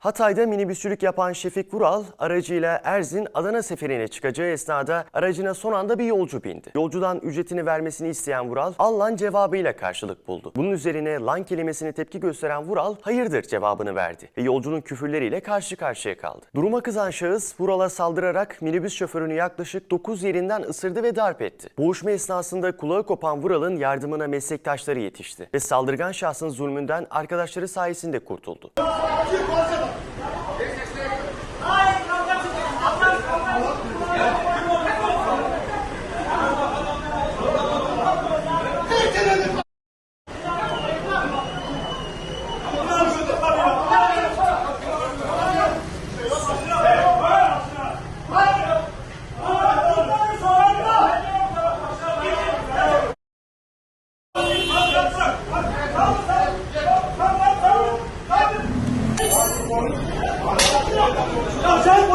Hatay'da minibüsçülük yapan Şefik Vural aracıyla Erzin Adana seferine çıkacağı esnada aracına son anda bir yolcu bindi. Yolcudan ücretini vermesini isteyen Vural, al lan cevabıyla karşılık buldu. Bunun üzerine lan kelimesine tepki gösteren Vural, hayırdır cevabını verdi ve yolcunun küfürleriyle karşı karşıya kaldı. Duruma kızan şahıs Vural'a saldırarak minibüs şoförünü yaklaşık 9 yerinden ısırdı ve darp etti. Boğuşma esnasında kulağı kopan Vural'ın yardımına meslektaşları yetişti ve saldırgan şahsın zulmünden arkadaşları sayesinde kurtuldu. Esse é Ya sen